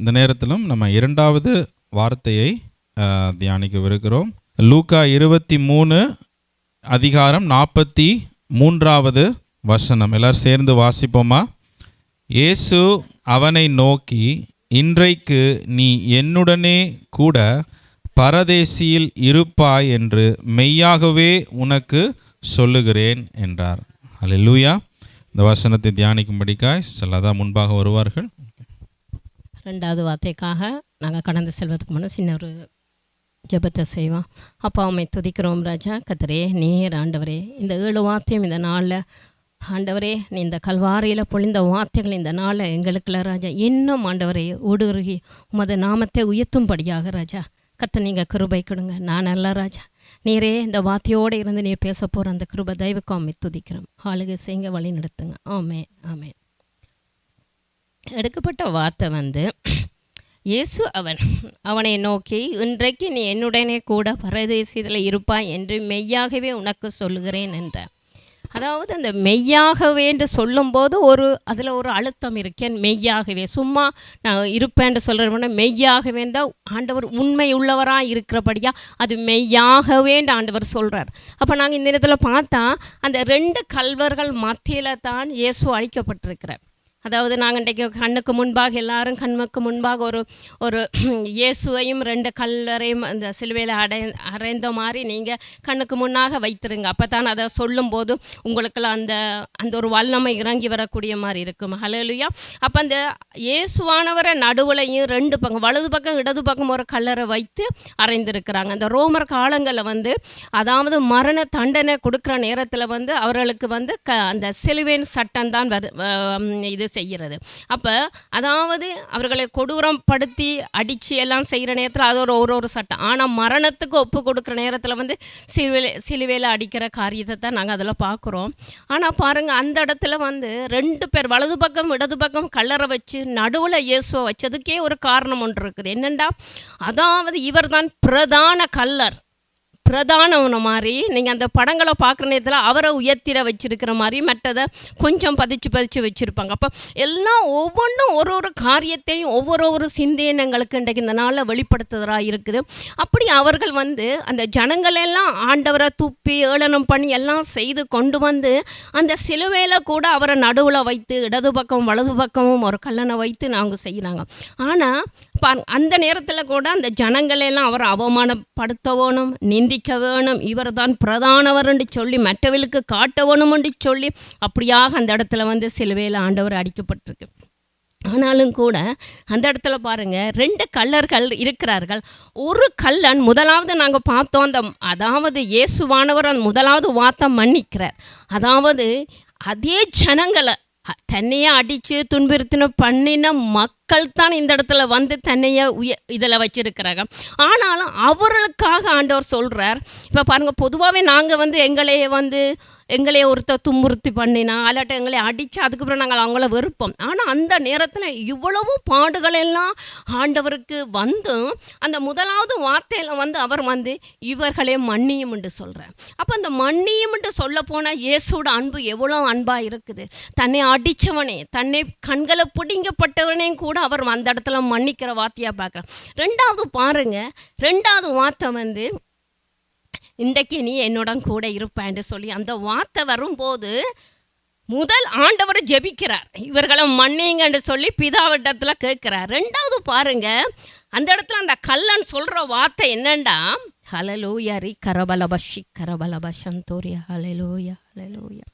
இந்த நேரத்திலும் நம்ம இரண்டாவது வார்த்தையை தியானிக்கவிருக்கிறோம். லூக்கா இருபத்தி மூணு அதிகாரம் நாற்பத்தி மூன்றாவது வசனம். எல்லாரும் சேர்ந்து வாசிப்போமா? இயேசு அவனை நோக்கி இன்றைக்கு நீ என்னுடனே கூட பரதேசியில் இருப்பாய் என்று மெய்யாகவே உனக்கு சொல்லுகிறேன் என்றார். அல்லேலூயா இந்த வசனத்தை தியானிக்கும்படிக்காய் செல்லாதான் முன்பாக வருவார்கள். ரெண்டாவது வார்த்தைக்காக நாங்கள் கடந்து செல்வதற்கு முன்னே சின்ன ஒரு ஜெபத்தை செய்வோம். அப்பா அம்மை துதிக்கிறோம் ராஜா. கத்தரே நேர் ஆண்டவரே இந்த ஏழு வார்த்தையும் இந்த நாளில் ஆண்டவரே நீ இந்த கல்வாரியில் பொழிந்த வார்த்தைகள் இந்த நாளில் எங்களுக்குள்ள ராஜா. இன்னும் ஆண்டவரே ஊடுருகி உமது நாமத்தை உயர்த்தும்படியாக ராஜா. கத்த நீங்கள் கிருபை கொடுங்க. நான் அல்ல ராஜா. நீரே இந்த வார்த்தையோடு இருந்து நீர் பேச போகிற அந்த கிருபை தெய்வக்கு அம்மை துதிக்கிறோம். ஆளுகை செய்ங்க வழி நடத்துங்க ஆமே ஆமே எடுக்கப்பட்ட வார்த்தை வந்து இயேசு அவன் அவனை நோக்கி இன்றைக்கு நீ என்னுடனே கூட பரதேசத்தில் இருப்பாய் என்று மெய்யாகவே உனக்கு சொல்லுகிறேன் என்றார். அதாவது அந்த மெய்யாகவே என்று சொல்லும்போது ஒரு அதில் ஒரு அழுத்தம் இருக்கேன் மெய்யாகவே சும்மா நான் இருப்பேன்னு சொல்கிறவன மெய்யாகவே தான் ஆண்டவர் உண்மை உள்ளவராக இருக்கிறபடியா அது மெய்யாகவேன்னு ஆண்டவர் சொல்கிறார் அப்போ நாங்கள் இந்த நேரத்தில் பார்த்தா அந்த ரெண்டு கல்வர்கள் மத்தியில் தான் இயேசு அழிக்கப்பட்டிருக்கிறார். அதாவது நாங்கள் இன்றைக்கு கண்ணுக்கு முன்பாக எல்லாரும் கண்ணுக்கு முன்பாக ஒரு ஒரு இயேசுவையும் ரெண்டு கல்லறையும் அந்த சிலுவையில் அடை அறைந்த மாதிரி நீங்கள் கண்ணுக்கு முன்னாக வைத்திருங்க. அப்போ தான் அதை சொல்லும்போது உங்களுக்கெல்லாம் அந்த அந்த ஒரு வல்லமை இறங்கி வரக்கூடிய மாதிரி இருக்கும். ஹலோலியா அப்போ அந்த இயேசுவானவரை நடுவுலையும் ரெண்டு பக்கம் வலது பக்கம் இடது பக்கம் ஒரு கல்லறை வைத்து அறைந்திருக்கிறாங்க. அந்த ரோமர் காலங்களில் வந்து அதாவது மரண தண்டனை கொடுக்குற நேரத்தில் வந்து அவர்களுக்கு வந்து க அந்த சிலுவையின் சட்டம் தான் வரு இது செய்கிறது. அப்போ அதாவது அவர்களை கொடூரப்படுத்தி அடித்து எல்லாம் செய்கிற நேரத்தில் அது ஒரு ஒரு ஒரு சட்டம். ஆனால் மரணத்துக்கு ஒப்பு கொடுக்குற நேரத்தில் வந்து சிலுவை சிலுவையில் அடிக்கிற காரியத்தை தான் நாங்கள் அதில் பார்க்குறோம். ஆனால் பாருங்கள் அந்த இடத்துல வந்து ரெண்டு பேர் வலது பக்கம் இடது பக்கம் கல்லறை வச்சு நடுவில் இயேசுவை வச்சதுக்கே ஒரு காரணம் ஒன்று இருக்குது. என்னென்னா அதாவது இவர் தான் பிரதான கல்லர். பிரதானவன மாதிரி நீங்கள் அந்த படங்களை பார்க்குற நேரத்தில் அவரை உயர்த்திட வச்சுருக்கிற மாதிரி மற்றதை கொஞ்சம் பதிச்சு பதிச்சு வச்சுருப்பாங்க. அப்போ எல்லாம் ஒவ்வொன்றும் ஒரு ஒரு காரியத்தையும் ஒவ்வொரு ஒரு சிந்தனைங்களுக்கு இன்றைக்கு இந்த நாளில் வெளிப்படுத்துதலாக இருக்குது. அப்படி அவர்கள் வந்து அந்த ஜனங்களெல்லாம் ஆண்டவரை துப்பி ஏளனம் பண்ணி எல்லாம் செய்து கொண்டு வந்து அந்த சிலுவையில் கூட அவரை நடுவில் வைத்து இடது பக்கம் வலது பக்கமும் ஒரு கல்லணை வைத்து நாங்கள் செய்கிறாங்க ஆனால் அந்த நேரத்தில் கூட அந்த ஜனங்களெல்லாம் அவரை அவமானப்படுத்தவோனும் நிந்தி நிந்திக்க வேணும். இவர் தான் பிரதானவர் என்று சொல்லி மற்றவர்களுக்கு காட்ட வேணும் என்று சொல்லி அப்படியாக அந்த இடத்துல வந்து சிலுவையில் ஆண்டவர் அடிக்கப்பட்டிருக்கு. ஆனாலும் கூட அந்த இடத்துல பாருங்க ரெண்டு கல்லர்கள் இருக்கிறார்கள். ஒரு கல்லன் முதலாவது நாங்கள் பார்த்தோம். அந்த அதாவது இயேசுவானவர் அந்த முதலாவது வார்த்தை மன்னிக்கிறார். அதாவது அதே ஜனங்களை தன்னையே அடித்து துன்புறுத்தின பண்ணின மக்கள் தான் இந்த இடத்துல வந்து தன்னையே உய இதில் வச்சிருக்கிறாங்க. ஆனாலும் அவர்களுக்காக ஆண்டவர் சொல்கிறார் இப்போ பாருங்கள் பொதுவாகவே நாங்கள் வந்து எங்களையே வந்து எங்களை ஒருத்தர் துன்புறுத்தி பண்ணினா அல்லாட்ட எங்களை அடித்து அதுக்கப்புறம் நாங்கள் அவங்கள வெறுப்போம். ஆனால் அந்த நேரத்தில் இவ்வளவு பாடுகள் எல்லாம் ஆண்டவருக்கு வந்தும் அந்த முதலாவது வார்த்தையில் வந்து அவர் வந்து இவர்களே மன்னியும் என்று சொல்கிறார் அப்போ அந்த மன்னியும் என்று சொல்ல போனால் இயேசோட அன்பு எவ்வளோ அன்பாக இருக்குது. தன்னை அடித்தவனே தன்னை கண்களை பிடிங்கப்பட்டவனையும் கூட அவர் அந்த இடத்துல மன்னிக்கிற வார்த்தையாக பார்க்குறேன் ரெண்டாவது பாருங்கள் ரெண்டாவது வார்த்தை வந்து இன்றைக்கு நீ என்னுடன் கூட இருப்பேன்னு சொல்லி அந்த வார்த்தை வரும்போது முதல் ஆண்டவர் ஜெபிக்கிறார். இவர்களை மன்னிங்கன்னு சொல்லி பிதாவிடத்தில் கேட்குறார். ரெண்டாவது பாருங்க அந்த இடத்துல அந்த கல்லன் சொல்கிற வார்த்தை என்னண்டா? ஹலலூயா ரி கரபலபஷி கரபலபஷந்தோரியா ஹலலூயா ஹலலூயா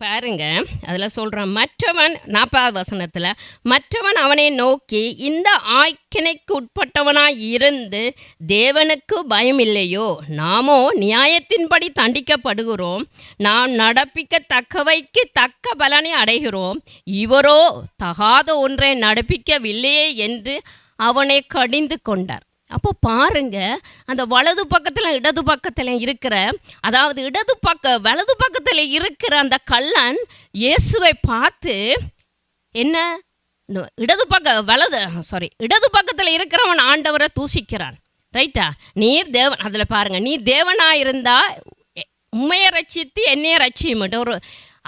பாருங்க. அதில் சொல்கிறான் மற்றவன் நாற்பதாவது வசனத்தில் மற்றவன் அவனை நோக்கி இந்த ஆய்க்கினைக்கு உட்பட்டவனாய் இருந்து தேவனுக்கு பயம் இல்லையோ நாமோ நியாயத்தின்படி தண்டிக்கப்படுகிறோம். நாம் நடப்பிக்க தக்கவைக்கு தக்க பலனை அடைகிறோம். இவரோ தகாத ஒன்றை நடப்பிக்கவில்லையே என்று அவனை கடிந்து கொண்டார். அப்போ பாருங்க அந்த வலது பக்கத்தில் இடது பக்கத்தில் இருக்கிற அதாவது இடது பக்க வலது பக்கத்தில் இருக்கிற அந்த கள்ளன் இயேசுவை பார்த்து என்ன? இந்த இடது பக்க வலது சாரி இடது பக்கத்தில் இருக்கிறவன் ஆண்டவரை தூசிக்கிறான் ரைட்டா நீர் தேவன் அதில் பாருங்க நீ தேவனாக இருந்தால் உண்மையை ரட்சித்து என்னைய ரட்சியும்ட்டு ஒரு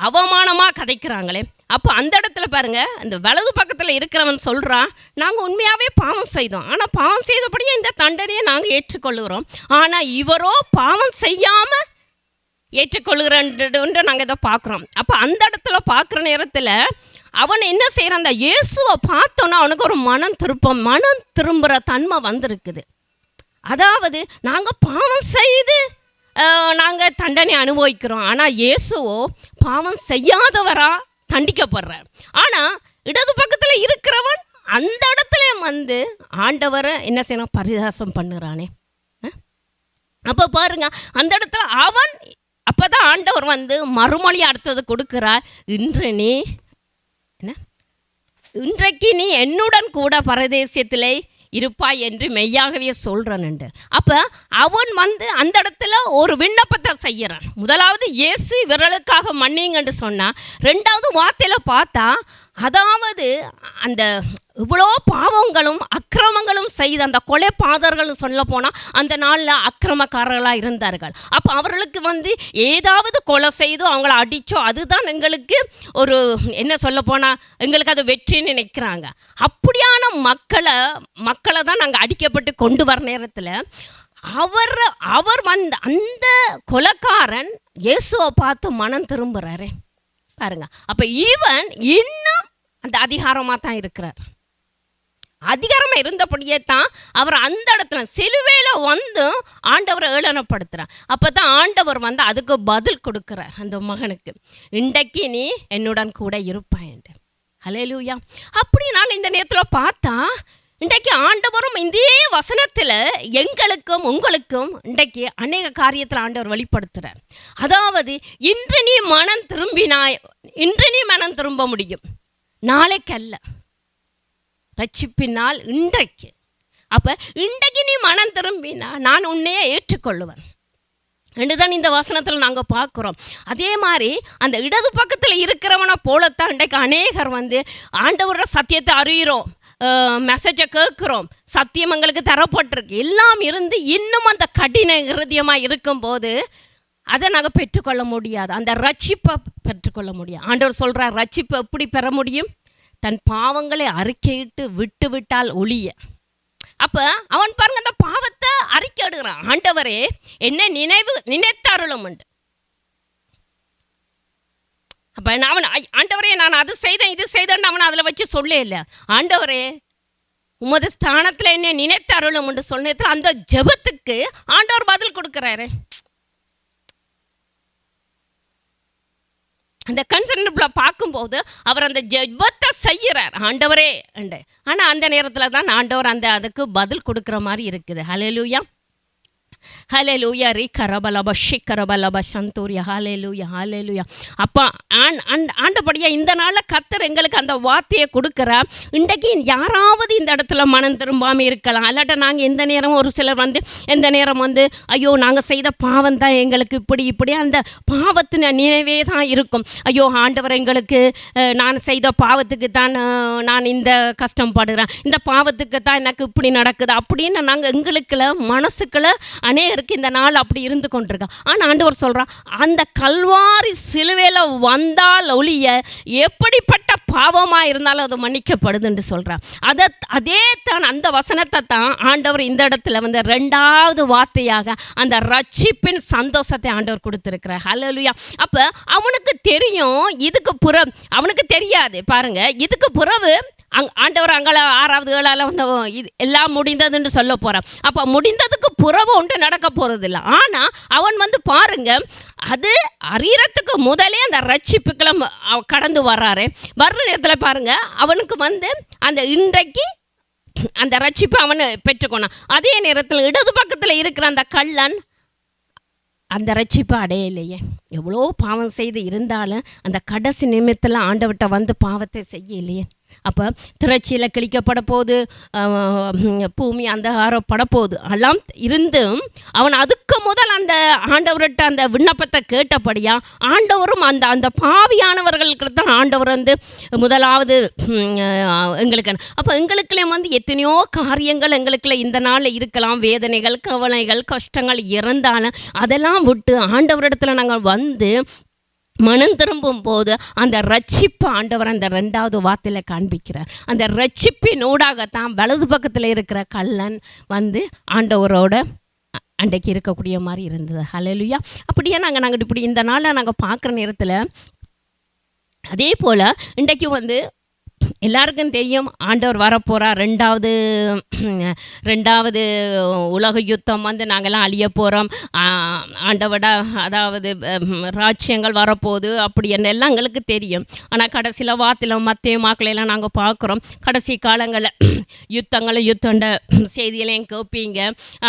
அவமானமாக கதைக்கிறாங்களே. அப்போ அந்த இடத்துல பாருங்க இந்த வலது பக்கத்தில் இருக்கிறவன் சொல்கிறான் நாங்கள் உண்மையாகவே பாவம் செய்தோம். ஆனால் பாவம் செய்தபடியே இந்த தண்டனையை நாங்கள் ஏற்றுக்கொள்கிறோம் ஆனால் இவரோ பாவம் செய்யாமல் ஏற்றுக்கொள்கிறன்ற நாங்கள் இதை பார்க்குறோம். அப்போ அந்த இடத்துல பார்க்குற நேரத்தில் அவன் என்ன செய்கிறான் அந்த இயேசுவை பார்த்தோன்னா அவனுக்கு ஒரு மனம் திருப்பம் மனம் திரும்புகிற தன்மை வந்திருக்குது. அதாவது நாங்கள் பாவம் செய்து நாங்கள் தண்டனை அனுபவிக்கிறோம். ஆனால் இயேசுவோ பாவம் செய்யாதவரா தண்டிக்கப்படுறார். ஆனால் இடது பக்கத்தில் இருக்கிறவன் அந்த இடத்துல வந்து ஆண்டவரை என்ன செய்யணும்? பரிதாசம் பண்ணுறானே. அப்போ பாருங்க அந்த இடத்துல அவன் அப்போ தான் ஆண்டவர் வந்து மறுமொழி அடுத்தது கொடுக்குறார். இன்று நீ என்ன? இன்றைக்கு நீ என்னுடன் கூட பரதேசியத்திலே இருப்பாய் என்று மெய்யாகவே சொல்கிறனுண்டு அப்போ அவன் வந்து அந்த இடத்துல ஒரு விண்ணப்பத்தை செய்கிறான். முதலாவது இயேசு விரலுக்காக மன்னிங்கன்னு சொன்னான் ரெண்டாவது வார்த்தையில் பார்த்தா அதாவது அந்த இவ்வளோ பாவங்களும் அக்கிரமங்களும் செய்த அந்த கொலை பாதர்களும் சொல்ல போனால் அந்த நாளில் அக்கிரமக்காரர்களாக இருந்தார்கள். அப்போ அவர்களுக்கு வந்து ஏதாவது கொலை செய்தோ அவங்கள அடித்தோ அதுதான் எங்களுக்கு ஒரு என்ன சொல்ல போனால் எங்களுக்கு அது வெற்றின்னு நினைக்கிறாங்க. அப்படியான மக்களை மக்களை தான் நாங்கள் அடிக்கப்பட்டு கொண்டு வர நேரத்தில் அவர் அவர் வந்து அந்த கொலைக்காரன் இயேசுவை பார்த்து மனம் திரும்புகிறாரே பாருங்க. அப்போ ஈவன் இன்னும் அந்த அதிகாரமாக தான் இருக்கிறார். அதிகாரம் இருந்தபடியே தான் அவர் அந்த இடத்துல சிலுவையில் வந்து ஆண்டவரை ஏளனப்படுத்துகிறார் அப்போ தான் ஆண்டவர் வந்து அதுக்கு பதில் கொடுக்குறார் அந்த மகனுக்கு. இன்றைக்கு நீ என்னுடன் கூட இருப்பாயண்டு ஹலேலூயா அப்படி நாங்கள் இந்த நேரத்தில் பார்த்தா இன்றைக்கு ஆண்டவரும் இதே வசனத்தில் எங்களுக்கும் உங்களுக்கும் இன்றைக்கு அநேக காரியத்தில் ஆண்டவர் வெளிப்படுத்துகிறார் அதாவது இன்று நீ மனம் திரும்பினாய் இன்று நீ மனம் திரும்ப முடியும். நாளைக்கு அல்ல ரட்சிப்பினால் இன்றைக்கு. அப்போ இன்றைக்கு நீ மனம் திரும்பினா நான் உன்னையே ஏற்றுக்கொள்ளுவேன். தான் இந்த வசனத்தில் நாங்கள் பார்க்குறோம். அதே மாதிரி அந்த இடது பக்கத்தில் இருக்கிறவனை போலத்தான் இன்றைக்கு அநேகர் வந்து ஆண்டவரோட சத்தியத்தை அறிகிறோம் மெசேஜை கேட்குறோம். சத்தியம் எங்களுக்கு தரப்பட்டிருக்கு. எல்லாம் இருந்து இன்னும் அந்த கடின இருதயமாக இருக்கும்போது அதை நாங்கள் பெற்றுக்கொள்ள முடியாது. அந்த ரட்சிப்பை பெற்றுக்கொள்ள முடியாது. ஆண்டவர் சொல்கிறார் ரட்சிப்பை எப்படி பெற முடியும்? தன் பாவங்களை அறிக்கையிட்டு விட்டு விட்டால் ஒளிய அப்போ அவன் பாருங்க அந்த பாவத்தை அறிக்கை எடுக்கிறான் ஆண்டவரே என்ன நினைவு நினைத்தாருளும் உண்டு. அப்போ நான் அவன் ஆண்டவரே நான் அது செய்தேன் இது செய்தேன்னு அவன் அதில் வச்சு சொல்ல இல்லை. ஆண்டவரே உமது ஸ்தானத்தில் என்ன நினைத்தாருளும் உண்டு. சொன்னதில் அந்த ஜெபத்துக்கு ஆண்டவர் பதில் கொடுக்குறாரு. அந்த கன்சர்னில் பார்க்கும்போது அவர் அந்த ஜெபத்தை செய்கிறார். ஆண்டவரே அண்டு ஆனால் அந்த நேரத்தில் தான் ஆண்டவர் அந்த அதுக்கு பதில் கொடுக்குற மாதிரி இருக்குது. ஹலெலுயா ஹalleluya ரீ கரபலப ஷிக்கரபலப சந்தூரியா ஹalleluya ஹalleluya அப்பா ஆண் அண்ட் ஆண்டபடியா இந்த நாளில் கத்தர் எங்களுக்கு அந்த வார்த்தையை கொடுக்குறார் இன்றைக்கு யாராவது இந்த இடத்துல மனம் திரும்பாமல் இருக்கலாம் அல்லாட்ட நாங்கள் எந்த நேரமும் ஒரு சிலர் வந்து எந்த நேரம் வந்து ஐயோ நாங்கள் செய்த பாவம் தான் எங்களுக்கு இப்படி இப்படி அந்த பாவத்தின் நினைவே தான் இருக்கும் ஐயோ ஆண்டவர் எங்களுக்கு நான் செய்த பாவத்துக்கு தான் நான் இந்த கஷ்டம் படுறேன் இந்த பாவத்துக்கு தான் எனக்கு இப்படி நடக்குது அப்படின்னு நாங்கள் எங்களுக்குள்ள மனசுக்குள்ள அநேகருக்கு இந்த நாள் அப்படி இருந்து கொண்டிருக்கோம் ஆனால் ஆண்டவர் சொல்கிறான் அந்த கல்வாரி சிலுவையில் வந்தால் ஒழிய எப்படிப்பட்ட பாவமாக இருந்தாலும் அது மன்னிக்கப்படுதுன்னு சொல்கிறான் அதை அதே தான் அந்த வசனத்தை தான் ஆண்டவர் இந்த இடத்துல வந்து ரெண்டாவது வார்த்தையாக அந்த ரட்சிப்பின் சந்தோஷத்தை ஆண்டவர் கொடுத்துருக்கிறார். ஹalleluya அப்போ அவனுக்கு தெரியும் இதுக்கு புற அவனுக்கு தெரியாது. பாருங்க இதுக்கு புறவு அங் ஆண்டவர் அங்கால ஆறாவது ஏழால் வந்து இது எல்லாம் முடிந்ததுன்னு சொல்ல போகிறான் அப்போ முடிந்ததுக்கு புறவு ஒன்று நடக்க போகிறதில்ல ஆனால் அவன் வந்து பாருங்க அது அறியறதுக்கு முதலே அந்த ரட்சிப்புக்களை ம- கடந்து வர்றாரு. வர்ற நேரத்தில் பாருங்க அவனுக்கு வந்து அந்த இன்றைக்கு அந்த ரட்சிப்பை அவனை பெற்றுக்கொண்டான். அதே நேரத்தில் இடது பக்கத்தில் இருக்கிற அந்த கள்ளன் அந்த ரட்சிப்பை அடையலையே. எவ்வளோ பாவம் செய்து இருந்தாலும் அந்த கடைசி நிமித்தில் ஆண்டவர்கிட்ட வந்து பாவத்தை செய்யலையே. அப்போ திரட்சியில் கிழிக்கப்பட போகுது பூமி அந்தகாரப்பட போகுது எல்லாம் இருந்தும் அவன் அதுக்கு முதல் அந்த ஆண்டவர்கிட்ட அந்த விண்ணப்பத்தை கேட்டபடியா ஆண்டவரும் அந்த அந்த பாவியானவர்களுக்கு தான் ஆண்டவர் வந்து முதலாவது எங்களுக்கு அப்போ எங்களுக்குள்ளே வந்து எத்தனையோ காரியங்கள் எங்களுக்குள்ள இந்த நாளில் இருக்கலாம். வேதனைகள் கவலைகள் கஷ்டங்கள் இருந்தாலும் அதெல்லாம் விட்டு ஆண்டவரிடத்தில் நாங்கள் வந்து மனம் திரும்பும் போது அந்த ரட்சிப்பு ஆண்டவர் அந்த ரெண்டாவது வார்த்தையில் காண்பிக்கிறார். அந்த ரட்சிப்பின் ஊடாகத்தான் வலது பக்கத்தில் இருக்கிற கல்லன் வந்து ஆண்டவரோட அன்றைக்கு இருக்கக்கூடிய மாதிரி இருந்தது. ஹலலுயா அப்படியே நாங்கள் நாங்கள் இப்படி இந்த நாளில் நாங்கள் பார்க்குற நேரத்தில் அதே போல் இன்றைக்கு வந்து எல்லாருக்கும் தெரியும் ஆண்டவர் வரப்போகிறார் ரெண்டாவது ரெண்டாவது உலக யுத்தம் வந்து நாங்கள்லாம் அழிய போகிறோம் ஆண்டவட அதாவது ராஜ்யங்கள் வரப்போகுது அப்படி என்ன எல்லாம் எங்களுக்கு தெரியும். ஆனால் கடைசியில் வார்த்தையில் மத்திய மாக்களையெல்லாம் நாங்கள் பார்க்குறோம். கடைசி காலங்களில் யுத்தங்களை யுத்தண்ட செய்திகளையும் கேட்பீங்க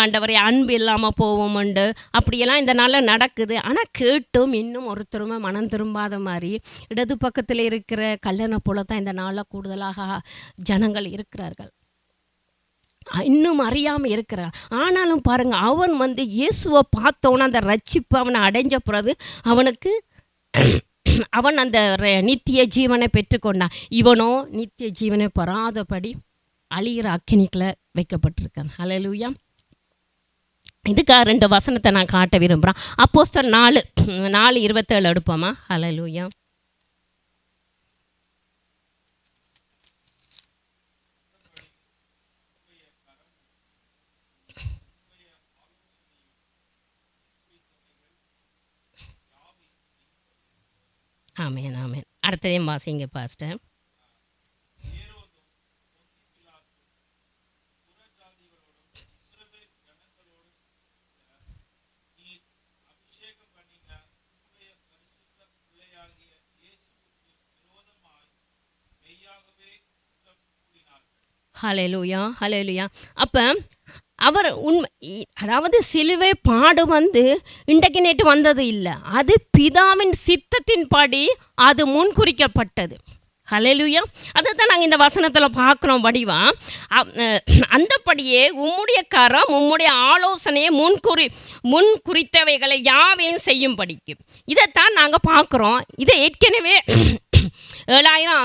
ஆண்டவரை அன்பு இல்லாமல் போவோம் உண்டு. அப்படியெல்லாம் இந்த நாளில் நடக்குது. ஆனால் கேட்டும் இன்னும் ஒருத்தருமே மனம் திரும்பாத மாதிரி இடது பக்கத்தில் இருக்கிற கல்லணை போல தான் இந்த நாளில் கூட கூடுதலாக ஜனங்கள் இருக்கிறார்கள். இன்னும் அறியாமல் இருக்கிறான் ஆனாலும் பாருங்கள் அவன் வந்து இயேசுவை பார்த்தவன அந்த ரட்சிப்பு அவனை அடைஞ்ச பிறகு அவனுக்கு அவன் அந்த நித்திய ஜீவனை பெற்றுக்கொண்டான் இவனோ நித்திய ஜீவனை பெறாதபடி அழிகிற அக்கினிக்கில் வைக்கப்பட்டிருக்கான். ஹalleluya இதுக்காக ரெண்டு வசனத்தை நான் காட்ட விரும்புகிறேன் அப்போஸ்தலர் நாலு நாலு இருபத்தேழு எடுப்போமா? அலலூயா ஆமேன் ஆமேன். அடுத்ததையும் வாசிங்க பாஸ்டர் ஹalleluya ஹalleluya. அப்போ அவர் உண்மை அதாவது சிலுவை பாடு வந்து இன்றைக்கு நேற்று வந்தது இல்லை. அது பிதாவின் சித்தத்தின்படி அது முன்குறிக்கப்பட்டது. ஹலெலுயா அதை தான் நாங்கள் இந்த வசனத்தில் பார்க்குறோம் வடிவா. அ- அந்தபடியே உம்முடைய கரம் உம்முடைய ஆலோசனையை முன்குறி முன் குறித்தவைகளை யாவையும் செய்யும்படிக்கு. இதைத்தான் நாங்கள் பார்க்குறோம். இதை ஏற்கனவே ஏழாயிரம்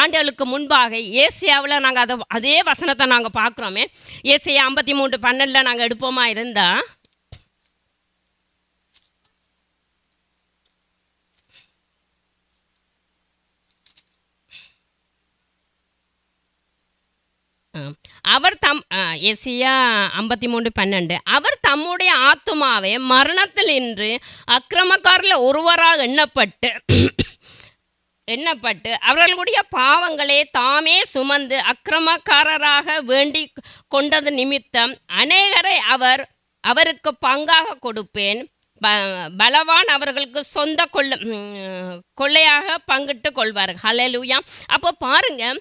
ஆண்டுகளுக்கு முன்பாக ஏசியாவில் நாங்கள் அதை அதே வசனத்தை நாங்கள் பார்க்குறோமே. ஏசியா ஐம்பத்தி மூன்று பன்னெண்டில் நாங்கள் எடுப்போமா இருந்தால் அவர் தம் எசியா ஐம்பத்தி மூன்று பன்னெண்டு. அவர் தம்முடைய ஆத்துமாவை மரணத்தில் இன்று அக்கிரமக்காரில் ஒருவராக எண்ணப்பட்டு எண்ணப்பட்டு அவர்களுடைய பாவங்களே தாமே சுமந்து அக்கிரமக்காரராக வேண்டி கொண்டது நிமித்தம் அநேகரை அவர் அவருக்கு பங்காக கொடுப்பேன். ப- பலவான் அவர்களுக்கு சொந்த கொள்ள கொள்ளையாக பங்கிட்டு கொள்வார்கள். ஹலலுயா அப்போ பாருங்க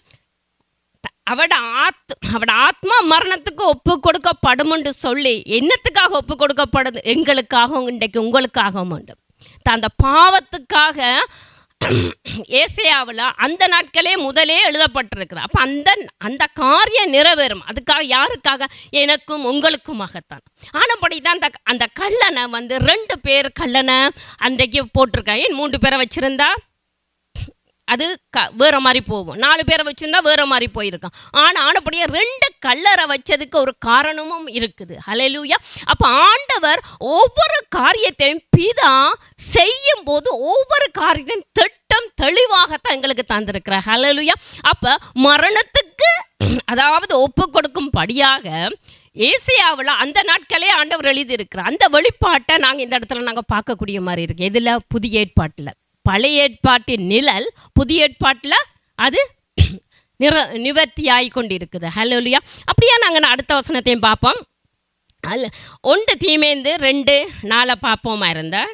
அவட ஆத் அவட ஆத்மா மரணத்துக்கு ஒப்பு கொடுக்கப்படும்னு சொல்லி என்னத்துக்காக ஒப்பு கொடுக்கப்படுது? எங்களுக்காகவும் இன்றைக்கு உங்களுக்காகவும் உண்டு. அந்த பாவத்துக்காக ஏசையாவில் அந்த நாட்களே முதலே எழுதப்பட்டிருக்கிறது அப்போ அந்த அந்த காரியம் நிறைவேறும். அதுக்காக யாருக்காக? எனக்கும் உங்களுக்குமாகத்தான். ஆனபடி தான் அந்த அந்த கல்லனை வந்து ரெண்டு பேர் கல்லனை அன்றைக்கு போட்டிருக்கேன் ஏன் மூன்று பேரை வச்சுருந்தா? அது க வேற மாதிரி போகும். நாலு பேரை வச்சுருந்தா வேற மாதிரி போயிருக்கும். ஆனால் ஆனப்படியே ரெண்டு கல்லறை வச்சதுக்கு ஒரு காரணமும் இருக்குது. ஹalleluya. அப்போ ஆண்டவர் ஒவ்வொரு காரியத்தையும் பிதா செய்யும் போது ஒவ்வொரு காரியத்தையும் திட்டம் தெளிவாகத்தான் எங்களுக்கு தந்திருக்கிறார். ஹalleluya. அப்போ மரணத்துக்கு அதாவது ஒப்பு கொடுக்கும் படியாக ஏசியாவில் அந்த நாட்களே ஆண்டவர் எழுதியிருக்கிறார். அந்த வெளிப்பாட்டை நாங்கள் இந்த இடத்துல நாங்கள் பார்க்கக்கூடிய மாதிரி இருக்கு. எதில்? புதிய ஏற்பாட்டில். பழைய ஏற்பாட்டின் நிழல் புதிய ஏற்பாட்டில் அது நிற நிவர்த்தியாகி கொண்டு இருக்குது ஹலோலியா அப்படியே நாங்கள் அடுத்த வசனத்தையும் பார்ப்போம். அல்ல ஒன்று தீமேந்து ரெண்டு நாளை பார்ப்போமா இருந்தால்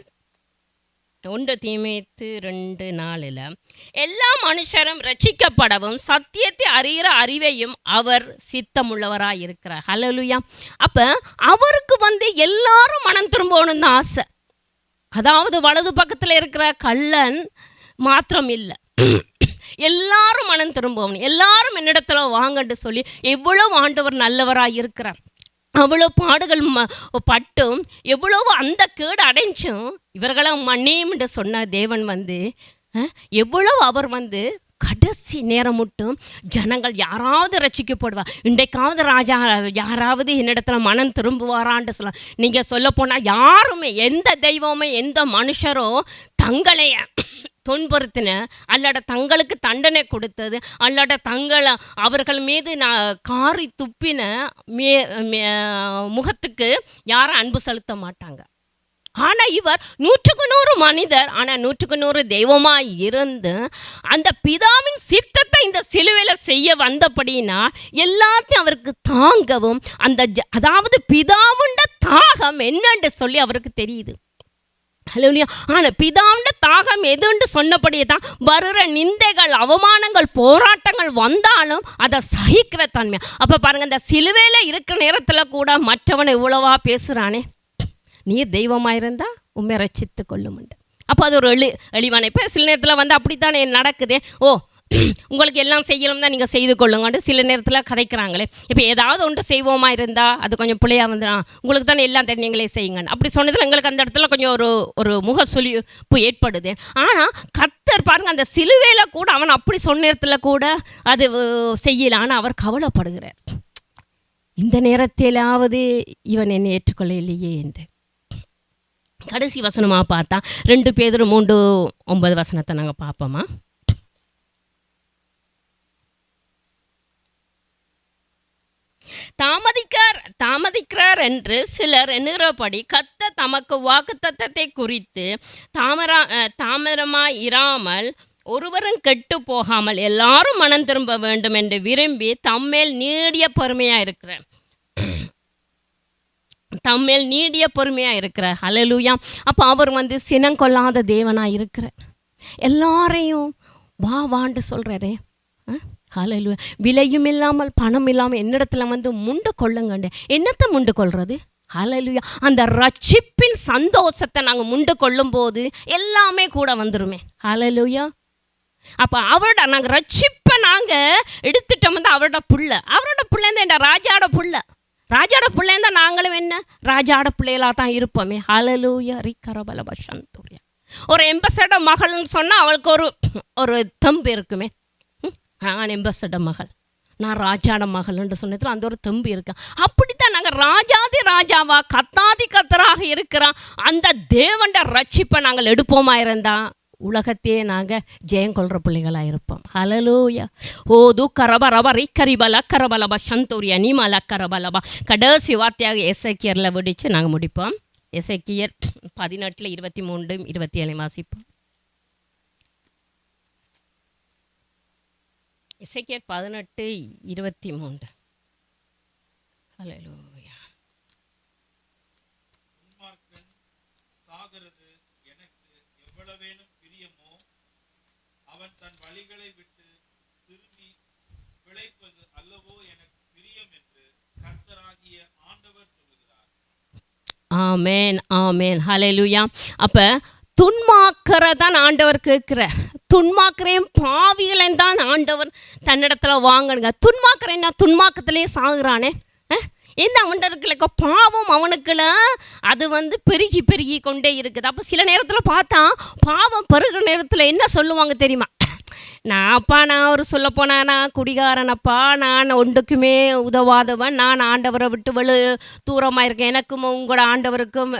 ஒன்று தீமேத்து ரெண்டு நாளில் எல்லா மனுஷரும் ரட்சிக்கப்படவும் சத்தியத்தை அறிகிற அறிவையும் அவர் சித்தமுள்ளவராக இருக்கிறார். ஹலலுயா அப்போ அவருக்கு வந்து எல்லாரும் மனம் திரும்பணும்னு தான் ஆசை. அதாவது வலது பக்கத்தில் இருக்கிற கள்ளன் மாத்திரம் இல்லை. எல்லாரும் மனம் திரும்பவும் எல்லாரும் என்னிடத்துல வாங்கன்னு சொல்லி எவ்வளவு ஆண்டவர் நல்லவராக இருக்கிறார். அவ்வளோ பாடுகள் ம பட்டும் எவ்வளவு அந்த கேடு அடைஞ்சும் இவர்களை மன்னியும் என்று சொன்ன தேவன் வந்து எவ்வளவு அவர் வந்து கடைசி நேரம் மட்டும் ஜனங்கள் யாராவது ரசிக்கப்படுவா இன்றைக்காவது ராஜா யாராவது என்னிடத்துல மனம் திரும்புவாரான்னு சொல்ல. நீங்கள் சொல்ல போனால் யாருமே எந்த தெய்வமே எந்த மனுஷரோ தங்களைய துன்புறுத்தின அல்லாட தங்களுக்கு தண்டனை கொடுத்தது அல்லாட தங்களை அவர்கள் மீது நான் காரி துப்பின மே மே- முகத்துக்கு யாரும் அன்பு செலுத்த மாட்டாங்க. ஆனால் இவர் நூற்றுக்கு நூறு மனிதர் ஆனால் நூற்றுக்கு நூறு தெய்வமாக இருந்து அந்த பிதாவின் சித்தத்தை இந்த சிலுவையில் செய்ய வந்தபடினா எல்லாத்தையும் அவருக்கு தாங்கவும் அந்த ஜ- அதாவது பிதாவுண்ட தாகம் என்னன்னு சொல்லி அவருக்கு தெரியுது. ஹலோலியா ஆனால் பிதாவுண்ட தாகம் எதுன்னு சொன்னபடியே தான் வருகிற நிந்தைகள் அவமானங்கள் போராட்டங்கள் வந்தாலும் அதை சகிக்கிற தன்மை. அப்போ பாருங்கள் இந்த சிலுவையில் இருக்கிற நேரத்தில் கூட மற்றவனை இவ்வளவா பேசுகிறானே நீர் தெய்வமாக இருந்தால் உண்மை ரசித்து கொள்ளுமுண்டு அப்போ அது ஒரு எளி எளிவான இப்போ சில நேரத்தில் வந்து அப்படித்தானே நடக்குதே? ஓ உங்களுக்கு எல்லாம் செய்யணும் தான் நீங்கள் செய்து கொள்ளுங்கன்னு சில நேரத்தில் கதைக்கிறாங்களே. இப்போ ஏதாவது ஒன்று செய்வோமா இருந்தால் அது கொஞ்சம் பிள்ளையாக வந்து உங்களுக்கு தானே எல்லாம் தெரியும் நீங்களே செய்யுங்கன்னு. அப்படி சொன்னதில் எங்களுக்கு அந்த இடத்துல கொஞ்சம் ஒரு ஒரு முக சுழிப்பு ஏற்படுது. ஆனால் கத்தர் பாருங்கள் அந்த சிலுவையில் கூட அவன் அப்படி சொன்ன நேரத்தில் கூட அது செய்யலான்னு அவர் கவலைப்படுகிறார். இந்த நேரத்திலாவது இவன் என்னை ஏற்றுக்கொள்ளலையே என்று. கடைசி வசனமாக பார்த்தா ரெண்டு பேர் மூன்று ஒன்பது வசனத்தை நாங்கள் பார்ப்போமா? தாமதிக்கார் தாமதிக்கிறார் என்று சிலர் எண்ணுகிறபடி கத்த தமக்கு வாக்குத்தத்தை குறித்து தாமரா அஹ், இராமல் ஒருவரும் கெட்டு போகாமல் எல்லாரும் மனம் திரும்ப வேண்டும் என்று விரும்பி தம்மேல் நீடிய பொறுமையாக இருக்கிறேன். தம்மேல் நீடிய பொறுமையாக இருக்கிறார். அலலுயா அப்போ அவர் வந்து சினங்கொள்ளாத தேவனாக இருக்கிறார். எல்லாரையும் வா வாண்டு சொல்கிறாரே ஹலலு விலையும் இல்லாமல் பணம் இல்லாமல் என்னிடத்துல வந்து முண்டு கொள்ளுங்கண்டு. என்னத்தை முண்டு கொள்வது ஹலலுயா அந்த ரட்சிப்பின் சந்தோஷத்தை நாங்கள் முண்டு கொள்ளும்போது எல்லாமே கூட வந்துருமே. ஹலலுயா அப்போ அவரோட நாங்கள் ரட்சிப்பை நாங்கள் எடுத்துட்டோம் வந்து அவரோட புள்ள. அவரோட பிள்ளைந்த என் ராஜாவோட புள்ள. ராஜாட பிள்ளைந்த நாங்களும் என்ன? ராஜாட பிள்ளைகளாக தான் இருப்போமே ஹalleluya ரிக்கரபலப சந்தூரியா. ஒரு எம்பசட மகள்னு சொன்னால் அவளுக்கு ஒரு ஒரு தம்பு இருக்குமே. நான் எம்பசட மகள். நான் ராஜாட மகள்னு சொன்னதில் அந்த ஒரு தெம்பு இருக்கு. அப்படித்தான் நாங்கள் ராஜாதி ராஜாவா கத்தாதி கத்தராக இருக்கிறான். அந்த தேவண்ட ரட்சிப்பை நாங்கள் எடுப்போமா இருந்தால் உலகத்தையே நாங்கள் ஜெயம் கொள்கிற பிள்ளைகளாக இருப்போம். ஹலலூயா ஓ துக்கரப ரப ரிக்கரிபல கரபலபா சந்தூரியா அனிமல கரபலபா கடைசி வார்த்தையாக எசைக்கியரில் விடிச்சு நாங்கள் முடிப்போம். எசைக்கியர் பதினெட்டில் இருபத்தி மூன்று இருபத்தி ஏழு வாசிப்போம். இசைக்கியர் பதினெட்டு இருபத்தி மூன்று ஹalleluya சாகிறது எனக்கு எவ்வளவேனும் பிரியமோ அவன் தன் வழிகளை விட்டு திரும்பி பிழைப்பது அல்லவோ எனக்கு பிரியம் என்று கர்த்தராகிய ஆண்டவர் சொல்லுகிறார். ஆமேன் ஆமேன். ஹalleluya. அப்போ துன்மாக்கிறதான் ஆண்டவர் கேட்கிறார். துன்மாக்கிறேன் பாவிகளையும் தான் ஆண்டவர் தன்னிடத்துல வாங்கணுங்க துன்மாக்கிறேன்னா துன்மாக்கத்திலேயே சாகுறானே. இந்த அவண்டர்களுக்கு பாவம் அவனுக்குள்ள அது வந்து பெருகி பெருகி கொண்டே இருக்குது. அப்போ சில நேரத்தில் பார்த்தா பாவம் பெருகிற நேரத்தில் என்ன சொல்லுவாங்க தெரியுமா? நான் அப்பா நான் ஒரு சொல்ல போனானா குடிகாரனப்பா நான் ஒன்றுக்குமே உதவாதவன். நான் ஆண்டவரை விட்டு வெளு தூரமாக இருக்கேன் எனக்கும் உங்களோட ஆண்டவருக்கும்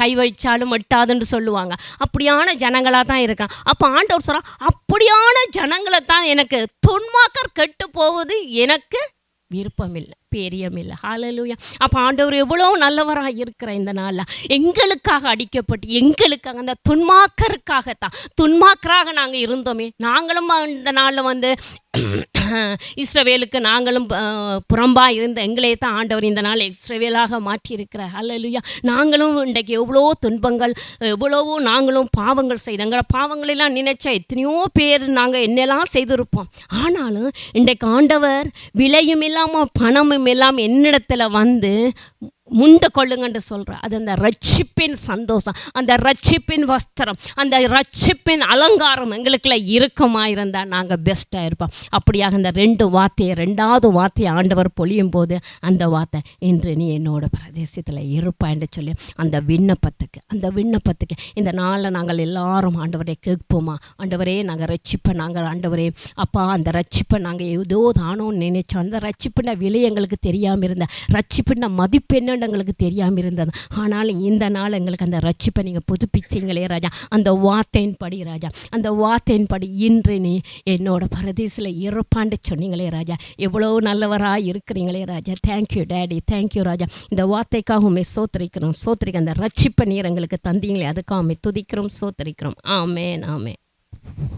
கை வச்சாலும் எட்டாதுன்னு சொல்லுவாங்க. அப்படியான ஜனங்களாக தான் இருக்கான். அப்போ ஆண்டவர் சொல்கிறான் அப்படியான ஜனங்களை தான் எனக்கு. தொன்மாக்கர் கெட்டு போவது எனக்கு விருப்பமில்லை. பேரியமில்லை. ஹாலலூயா அப்போ ஆண்டவர் எவ்வளோ நல்லவராக இருக்கிற இந்த நாளில். எங்களுக்காக அடிக்கப்பட்டு எங்களுக்காக அந்த துன்மாக்கருக்காகத்தான் துன்மாக்கராக நாங்கள் இருந்தோமே. நாங்களும் இந்த நாளில் வந்து இஸ்ரவேலுக்கு நாங்களும் புறம்பாக இருந்த எங்களே தான் ஆண்டவர் இந்த நாள் இஸ்ரவேலாக மாற்றியிருக்கிறார். அல்லலுயா நாங்களும் இன்றைக்கு எவ்வளோ துன்பங்கள் எவ்வளவோ நாங்களும் பாவங்கள் செய்த எங்களை பாவங்களெல்லாம் நினைச்சா எத்தனையோ பேர் நாங்கள் என்னெல்லாம் செய்திருப்போம். ஆனாலும் இன்றைக்கு ஆண்டவர் விலையும் இல்லாமல் பணமும் எல்லாம் என்னிடத்துல வந்து முண்டு கொள்ளுங்கன்னு சொல்கிறேன் அது அந்த ரட்சிப்பின் சந்தோஷம் அந்த ரட்சிப்பின் வஸ்திரம் அந்த ரட்சிப்பின் அலங்காரம் எங்களுக்குள்ள இறுக்கமாக இருந்தால் நாங்கள் பெஸ்ட்டாக இருப்போம். அப்படியாக இந்த ரெண்டு வார்த்தையை ரெண்டாவது வார்த்தையை ஆண்டவர் பொழியும் போது அந்த வார்த்தை இன்று நீ என்னோட பிரதேசத்தில் இருப்பான்னு சொல்லி அந்த விண்ணப்பத்துக்கு அந்த விண்ணப்பத்துக்கு இந்த நாளில் நாங்கள் எல்லாரும் ஆண்டவரே கேட்போமா? ஆண்டவரே நாங்கள் ரட்சிப்பை நாங்கள் ஆண்டவரே அப்பா அந்த ரட்சிப்பை நாங்கள் ஏதோ தானோன்னு நினைச்சோம். அந்த ரட்சிப்பின விலை எங்களுக்கு தெரியாமல் இருந்த ரட்சிப்பின மதிப்பு என்னன்னு எங்களுக்கு தெரியாமல் இருந்தது. ஆனாலும் இந்த நாள் எங்களுக்கு அந்த ரட்சிப்பை நீங்கள் புதுப்பித்தீங்களே ராஜா. அந்த வார்த்தையின் படி ராஜா. அந்த வார்த்தையின் படி இன்று நீ என்னோட பரதேசில் இருப்பான்னு சொன்னீங்களே ராஜா. எவ்வளோ நல்லவராக இருக்கிறீங்களே Raja. Thank you daddy thank you Raja. இந்த வார்த்தைக்காக உண்மை சோத்திரிக்கிறோம் சோத்திரிக்க அந்த ரட்சிப்பை நீர் எங்களுக்கு தந்தீங்களே. அதுக்காக உண்மை துதிக்கிறோம் சோத்தரிக்கிறோம். ஆமேன் ஆமேன்